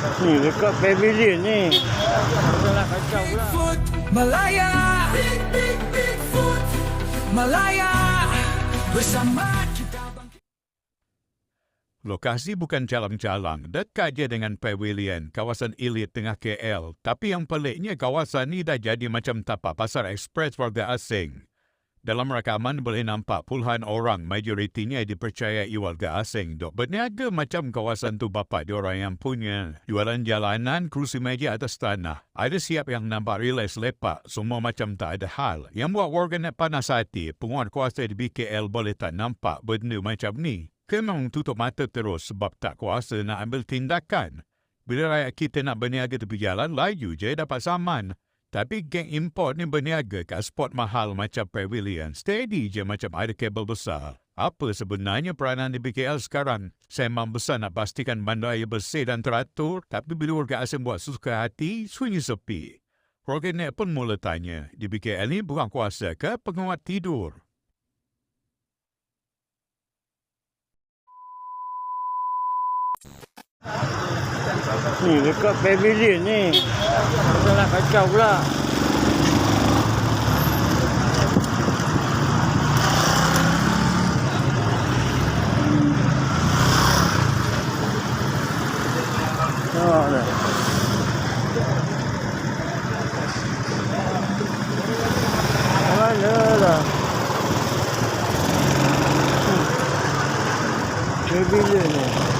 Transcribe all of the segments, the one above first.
Ni dekat pavilion ni. Salah kacau pula. Foot Malaya Big Big Bigfoot Malaya Bersama kita bangkit Lokasi bukan jalan-jalan, dekat je dengan pavilion, kawasan elit tengah KL. Tapi yang peliknya kawasan ni dah jadi macam tapak pasar ekspres warga asing. Dalam rakaman boleh nampak puluhan orang majoritinya dipercayai warga asing dok berniaga macam kawasan tu bapa diorang yang punya. Jualan jalanan, kerusi meja atas tanah. Ada siap yang nampak relax lepak, semua macam tak ada hal. Yang buat warga net panas hati, penguat kuasa di BKL boleh tak nampak benda macam ni. Kemang tutup mata terus sebab tak kuasa nak ambil tindakan. Bila rakyat kita nak berniaga tepi jalan, laju je dapat saman. Tapi geng import ni berniaga kat spot mahal macam Pavilion. Steady je macam ada kabel besar. Apa sebenarnya peranan di BKL sekarang? Memang besar nak pastikan bandaraya bersih dan teratur, tapi bila warga asing buat suka hati, sunyi sepi. Warga net pun mula tanya, di BKL ni bukan kuasa ke penguat tidur? Ni dekat pavilion ni. Salah kacau pula. Hmm. Pavilion ni.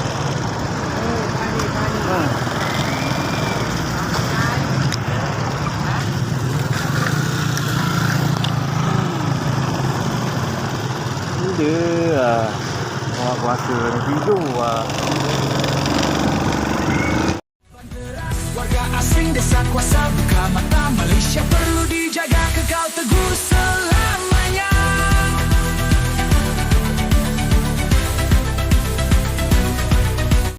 Lah. Orang kuasa ni tidur lah. Warga asing desa kuasa buka mata Malaysia perlu dijaga kekal teguh